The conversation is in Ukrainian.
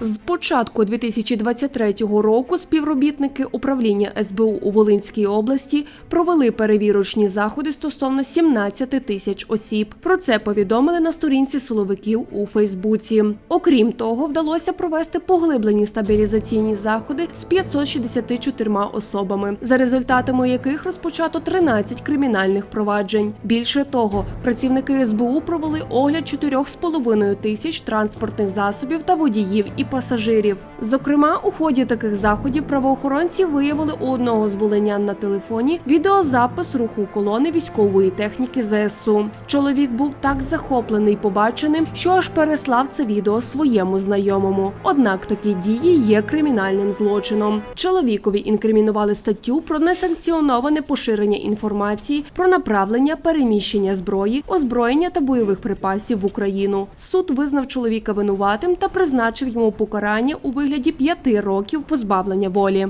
З початку 2023 року співробітники управління СБУ у Волинській області провели перевірочні заходи стосовно 17 тисяч осіб. Про це повідомили на сторінці силовиків у Фейсбуці. Окрім того, вдалося провести поглиблені стабілізаційні заходи з 564 особами, за результатами яких розпочато 13 кримінальних проваджень. Більше того, працівники СБУ провели огляд 4,5 тисяч транспортних засобів та водіїв і пасажирів. Зокрема, у ході таких заходів правоохоронці виявили у одного з волинян на телефоні відеозапис руху колони військової техніки ЗСУ. Чоловік був так захоплений побаченим, що аж переслав це відео своєму знайомому. Однак такі дії є кримінальним злочином. Чоловікові інкримінували статтю про несанкціоноване поширення інформації про направлення, переміщення зброї, озброєння та бойових припасів в Україну. Суд визнав чоловіка винуватим та призначив йому покарання у вигляді п'яти років позбавлення волі.